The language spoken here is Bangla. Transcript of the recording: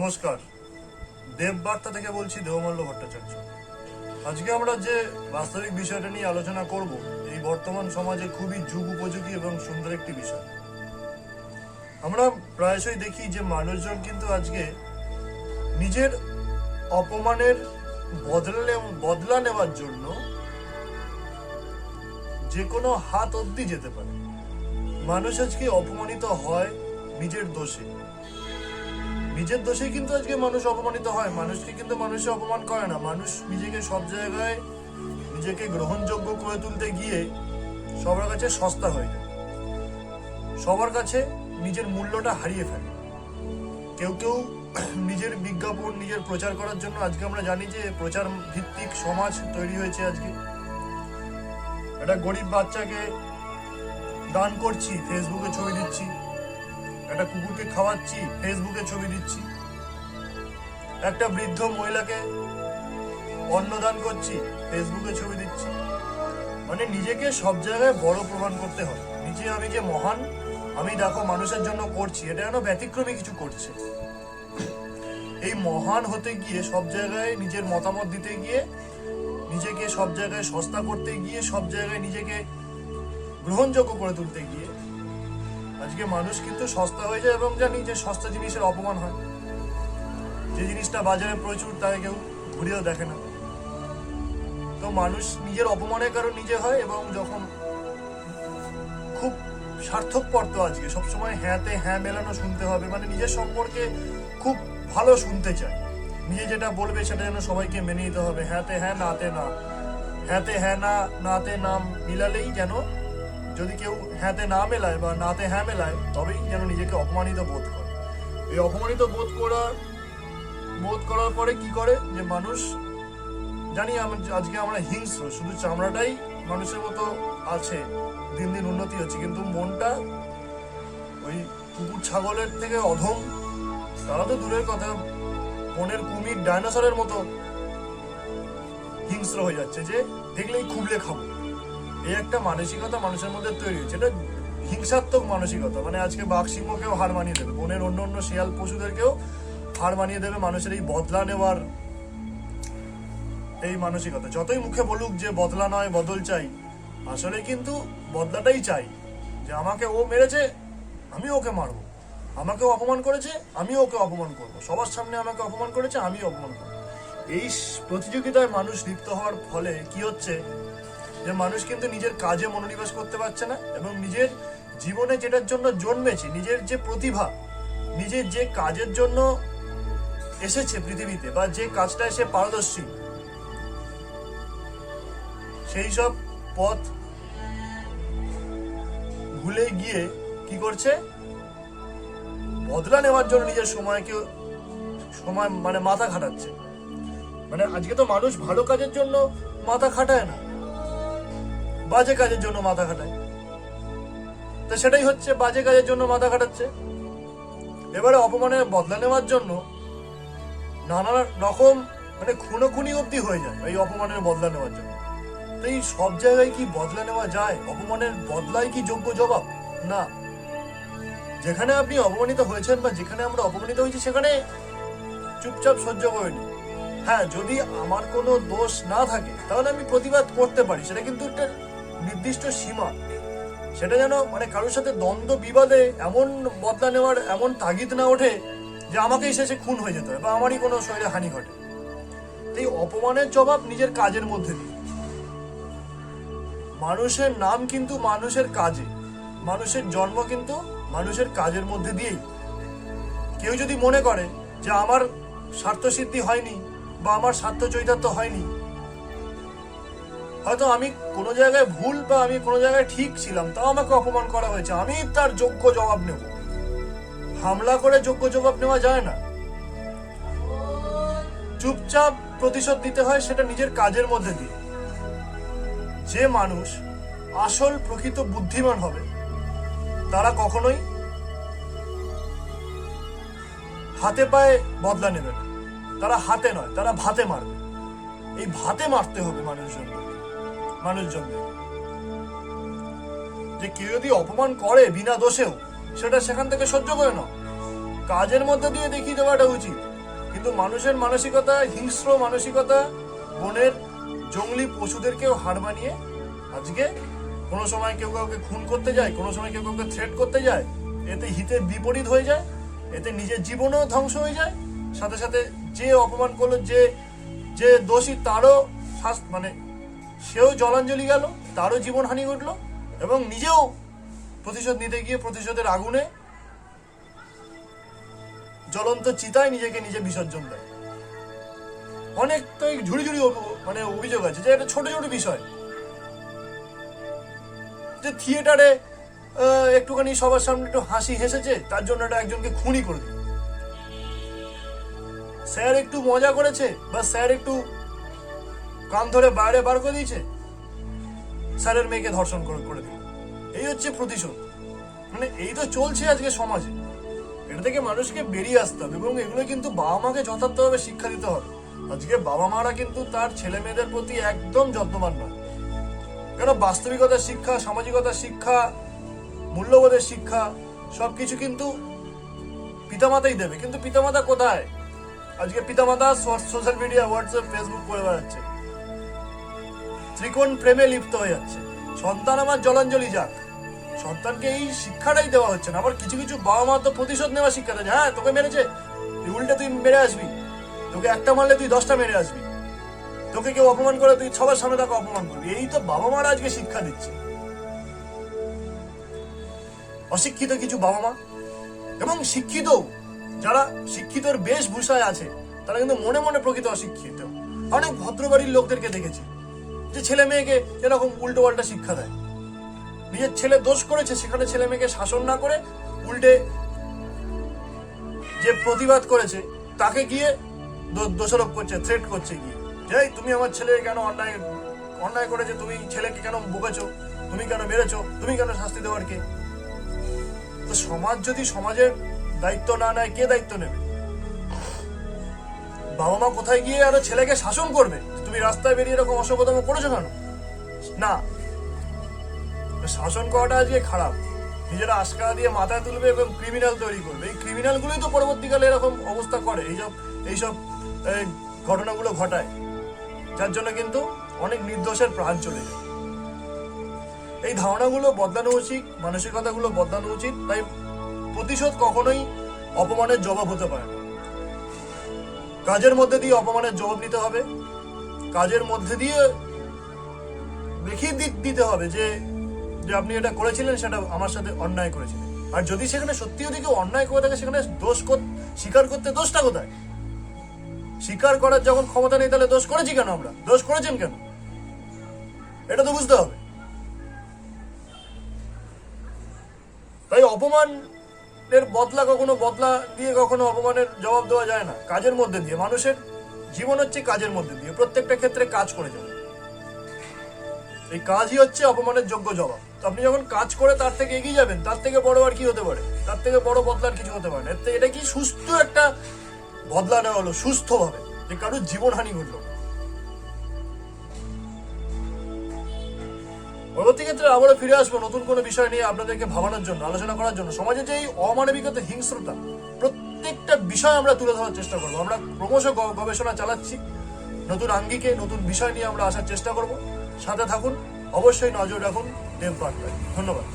নমস্কার। দেববার্তা থেকে বলছি দেবমল্ল ভট্টাচার্য। আজকে আমরা যে বাস্তবিক বিষয়টা নিয়ে আলোচনা করব, এই বর্তমান সমাজে খুবই যুগ উপযোগী এবং সুন্দর একটি বিষয়। আমরা প্রায়শই দেখি যে মানুষজন কিন্তু আজকে নিজের অপমানের বদলে বদলা নেওয়ার জন্য যে কোনো হাত অবধি যেতে পারে। মানুষ আজকে অপমানিত হয় নিজের দোষে। নিজের দোষে কিন্তু আজকে মানুষ অপমানিত হয়। মানুষকে কিন্তু মানুষে অপমান করে না। মানুষ নিজেকে সব জায়গায় নিজেকে গ্রহণযোগ্য করে তুলতে গিয়ে সবার কাছে সস্তা হয়ে যায়। সবার কাছে নিজের মূল্যটা হারিয়ে ফেলে। কেউ কেউ নিজের বিজ্ঞাপন, নিজের প্রচার করার জন্য আজকে আমরা জানি যে প্রচার ভিত্তিক সমাজ তৈরি হয়েছে আজকে। একটা গরিব বাচ্চাকে দান করছি ফেসবুকে ছবি দিচ্ছি। একটা কুকুরকে খাওয়াচ্ছি ফেসবুকে ছবি দিচ্ছি। একটা বৃদ্ধ মহিলাকে অন্নদান করছি ফেসবুকে ছবি দিচ্ছি। মানে নিজেকে সব জায়গায় বড় প্রমাণ করতে হয়। নিজে আমি যে মহান, আমি দেখো মানুষের জন্য করছি, এটা যেন ব্যতিক্রমী কিছু করছে। এই মহান হতে গিয়ে, সব জায়গায় নিজের মতামত দিতে গিয়ে, নিজেকে সব জায়গায় সস্তা করতে গিয়ে, সব জায়গায় নিজেকে গ্রহণযোগ্য করে তুলতে গিয়ে আজকে মানুষ কিন্তু সস্তা হয়ে যায় এবং জানি যে সস্তা জিনিসের অপমান হয়। যে জিনিসটা বাজারে প্রচুর তাই কেউ ঘুরেও দেখে না। তো মানুষ নিজের অপমানের কারণ নিজে হয় এবং যখন খুব সার্থকপর তো আজকে, সবসময় হ্যাঁতে হ্যাঁ মেলানো শুনতে হবে মানে নিজের সম্পর্কে খুব ভালো শুনতে চায়। নিজে যেটা বলবে সেটা যেন সবাইকে মেনে নিতে হবে, হ্যাঁতে হ্যাঁ নাতে না। হ্যাঁতে হ্যাঁ না, নাতে নাম মিলালেই যেন যদি কেউ হ্যাঁতে না মেলায় বা নাতে হ্যাঁ মেলায়, তবেই যেন নিজেকে অপমানিত বোধ করে। এই অপমানিত বোধ করার বোধ করার পরে কি করে? যে মানুষ, জানি আজকে আমরা হিংস্র, শুধু চামড়াটাই মানুষের মতো আছে, দিন দিন উন্নতি হচ্ছে, কিন্তু মনটা ওই কুকুর ছাগলের থেকে অধম। তারা তো দূরের কথা, বনের কুমির, ডাইনোসরের মতো হিংস্র হয়ে যাচ্ছে যে, দেখলেই খুবলে খাব। এই একটা মানসিকতা মানুষের মধ্যে তৈরি হয়েছে। এটা হিংসাত্মক মানসিকতা। মানে আজকে বাঘ সিংহকেও হার মানিয়ে দেবে, বনের অন্য অন্য শিয়াল পশুদেরকেও হার মানিয়ে দেবে মানুষের এই বদলা নেওয়ার এই মানসিকতা। যতই মুখে বলুক যে বদলা নয়, বদল চাই, আসলে কিন্তু বদলাটাই চাই। যে আমাকে ও মেরেছে, আমি ওকে মারবো। আমাকে অপমান করেছে, আমি ওকে অপমান করব। সবার সামনে আমাকে অপমান করেছে, আমি অপমান করব। এই প্রতিযোগিতায় মানুষ লিপ্ত হওয়ার ফলে কি হচ্ছে? যে মানুষ কিন্তু নিজের কাজে মনোনিবেশ করতে পারছে না এবং নিজের জীবনে যেটার জন্য জন্মেছে, নিজের যে প্রতিভা, নিজের যে কাজের জন্য এসেছে পৃথিবীতে বা যে কাজটা সে পারদর্শী, সেই সব পথ ভুলে গিয়ে কি করছে? বদলা নেওয়ার জন্য নিজের সময়কে, সময় মানে মাথা খাটাচ্ছে। মানে আজকে তো মানুষ ভালো কাজের জন্য মাথা খাটায় না। বাজে কাজের জন্য মাথা খাটায়। তো সেটাই হচ্ছে বাজে কাজের জন্য মাথা খাটাচ্ছে। এবারে অপমানের বদলা নেওয়ার জন্য নানা রকম মানে খুনোখুনি অবধি হয়ে যায় এই অপমানের বদলা নেওয়ার জন্য। তো এই সব জায়গায় কি বদলা নেওয়া যায়? অপমানের বদলাই কি যোগ্য জবাব? না। যেখানে আপনি অপমানিত হয়েছেন বা যেখানে আমরা অপমানিত হয়েছি সেখানে চুপচাপ সহ্য করে হ্যাঁ যদি আমার কোনো দোষ না থাকে, তাহলে আমি প্রতিবাদ করতে পারি, সেটা কিন্তু একটা নির্দিষ্ট সীমা। সেটা যেন মানে কারোর সাথে দ্বন্দ্ব, বিবাদে এমন বদলা নেওয়ার এমন তাগিদ না ওঠে যে আমাকেই শেষে খুন হয়ে যেতে হয় বা আমারই কোনো শরীরে হানি ঘটে। এই অপমানের জবাব নিজের কাজের মধ্যে দিই মানুষের নাম কিন্তু মানুষের কাজে, মানুষের জন্ম কিন্তু মানুষের কাজের মধ্যে দিয়েই। কেউ যদি মনে করে যে আমার স্বার্থ সিদ্ধি হয়নি বা আমার স্বার্থ চৈতার্য হয়নি হয়তো আমি কোনো জায়গায় ভুল বা আমি কোনো জায়গায় ঠিক ছিলাম, তাও আমাকে অপমান করা হয়েছে। আমি তার যোগ্য জবাব নেব। হামলা করে যোগ্য জবাব নেওয়া যায় না। চুপচাপ প্রতিশোধ দিতে হয় সেটা নিজের কাজের মধ্যে দিয়ে। যে মানুষ আসল প্রকৃত বুদ্ধিমান হবে, তারা কখনোই হাতে পায়ে বদলা নেবে না। তারা হাতে নয়, তারা ভাতে মারবে। এই ভাতে মারতে হবে মানুষজন মানুষজন যে কেউ যদি অপমান করে বিনা দোষেও, সেটা সেখান থেকে সহ্য করে না কাজের মধ্যে দিয়ে দেখিয়ে দেওয়াটা উচিত। কিন্তু মানুষের মানসিকতা, হিংস্র মানসিকতা, বনের জঙ্গলি পশুদেরকেও হার মানিয়ে আজকে কোনো সময় কেউ কাউকে খুন করতে যায়, কোনো সময় কেউ কাউকে থ্রেট করতে যায়, এতে হিতের বিপরীত হয়ে যায়, এতে নিজের জীবনও ধ্বংস হয়ে যায়। সাথে সাথে যে অপমান করল, যে যে দোষী, তারও মানে সেও জলাঞ্জলি গেল, তারও জীবনহানি ঘটলো এবং নিজেও প্রতিশোধ নিতে গিয়ে প্রতিশোধের আগুনে জ্বলন্ত চিতায় নিজেকে নিজে বিসর্জন দেয়। অনেক তো ঝুড়ি ঝুড়ি মানে অভিযোগ আছে যে এটা ছোট ছোট বিষয়। যে থিয়েটারে একটুখানি সবার সামনে একটু হাসি হেসেছে, তার জন্য এটা একজনকে খুনি করে দিল। স্যার একটু মজা করেছে, বা স্যার একটু কান ধরে বাইরে বার করে দিয়েছে? স্যারের মেয়েকে ধর্ষণ করে করে দিল। এই হচ্ছে প্রতিশোধ। মানে এই তো চলছে আজকে সমাজে। এটা থেকে মানুষকে বেরিয়ে আসতে হবে এবং এগুলো কিন্তু বাবা মাকে যথার্থভাবে শিক্ষা দিতে হবে। আজকে বাবা মারা কিন্তু তার ছেলে মেয়েদের প্রতি একদম যত্নবান নয়। কেন? বাস্তবিকতার শিক্ষা সামাজিকতার শিক্ষা, মূল্যবোধের শিক্ষা সব কিছু কিন্তু পিতামাতাই দেবে। কিন্তু পিতামাতা কোথায়? আজকে পিতামাতা সোশ্যাল মিডিয়া হোয়াটসঅ্যাপ ফেসবুক করে বেড়াচ্ছে। ত্রিকোণ প্রেমে লিপ্ত হয়ে যাচ্ছে। সন্তান আমার জলাঞ্জলি যাক। সন্তানকে এই শিক্ষাটাই দেওয়া হচ্ছে না। আবার কিছু কিছু বাবা মা তো প্রতিশোধ নেওয়া শিক্ষা দেয়। হ্যাঁ তোকে মেরেছে। তুই উল্টে তুই মেরে আসবি। তোকে একটা মারলে তুই দশটা মেরে আসবি। তোকে কেউ অপমান করে তুই সবার সামনে তাকে অপমান করবি। এই তো বাবা মারা আজকে শিক্ষা দিচ্ছে। অশিক্ষিত কিছু বাবা মা এবং শিক্ষিত যারা শিক্ষিতর বেশভূষায় আছে, তারা কিন্তু মনে মনে প্রকৃত অশিক্ষিত। অনেক ভদ্রবাড়ির লোকদেরকে দেখেছি। যে ছেলে মেয়েকে এরকম উল্টো পাল্টা শিক্ষা দেয়। নিজের ছেলে দোষ করেছে, সেখানে ছেলে মেয়েকে শাসন না করে উল্টে যে প্রতিবাদ করেছে, তাকে গিয়ে দোষারোপ করছে থ্রেট করছে গিয়ে। যে তুমি আমার ছেলে কেন অন্যায় অন্যায় করেছে? তুমি ছেলেকে কেন বকেছো তুমি কেন মেরেছো? তুমি কেন শাস্তি দেওয়ার কে? তো সমাজ যদি সমাজের দায়িত্ব না নেয়, কে দায়িত্ব নেবে? বাবা মা কোথায় গিয়ে আরও ছেলেকে শাসন করবে? তুমি রাস্তায় বেরিয়ে এরকম অসভ্যতম করেছ কেন? না। শাসন করাটা আজকে খারাপ। নিজেরা আশকা দিয়ে মাথায় তুলবে এবং ক্রিমিনাল তৈরি করবে। এই ক্রিমিনালগুলোই তো পরবর্তীকালে এরকম অবস্থা করে। এইসব এইসব এই, ঘটনাগুলো ঘটায়। যার জন্য কিন্তু অনেক নির্দোষের প্রাণ চলে যায়। এই ধারণাগুলো বদলানো উচিত মানসিকতাগুলো বদলানো উচিত। তাই প্রতিশোধ কখনোই অপমানের জবাব হতে পারে না। কাজের মধ্যে দিয়ে অপমানের জবাব নিতে হবে। কাজের মধ্যে দিয়ে দেখিয়ে দিতে হবে যে যে আপনি এটা করেছিলেন, সেটা আমার সাথে অন্যায় করেছিলেন। আর যদি সেখানে সত্যি যদি কেউ অন্যায় করে থাকে, সেখানে দোষ কর- স্বীকার করতে দোষটা কোথায়? স্বীকার করার যখন ক্ষমতা নেই, তাহলে দোষ করেছি কেন আমরা? দোষ করেছেন কেন? এটা তো বুঝতে হবে। তাই অপমানের বদলা কখনো বদলা দিয়ে কখনো অপমানের জবাব দেওয়া যায় না। কাজের মধ্যে দিয়ে। মানুষের জীবন হচ্ছে কাজের মধ্যে দিয়ে। প্রত্যেকটা ক্ষেত্রে কাজ করে যাবে। এই কাজই হচ্ছে অপমানের যোগ্য জবাব। তো আপনি যখন কাজ করে তার থেকে এগিয়ে যাবেন, তার থেকে বড় আর কি হতে পারে? তার থেকে বড় বদলার কিছু হতে পারে না। এর এটা কি সুস্থ একটা বদলা নেওয়া হলো? সুস্থভাবে। যে কারোর জীবনহানি ঘটলো। পরবর্তী ক্ষেত্রে আবারও ফিরে আসব নতুন কোনো বিষয় নিয়ে আপনাদেরকে ভাবানোর জন্য, আলোচনা করার জন্য। সমাজে যে এই অমানবিকতা, হিংস্রতা, প্রত্যেকটা বিষয় আমরা তুলে ধরার চেষ্টা করব। আমরা ক্রমশ গবেষণা চালাচ্ছি। নতুন আঙ্গিকে, নতুন বিষয় নিয়ে আমরা আসার চেষ্টা করব। সাথে থাকুন। অবশ্যই নজর রাখুন দেব ধন্যবাদ।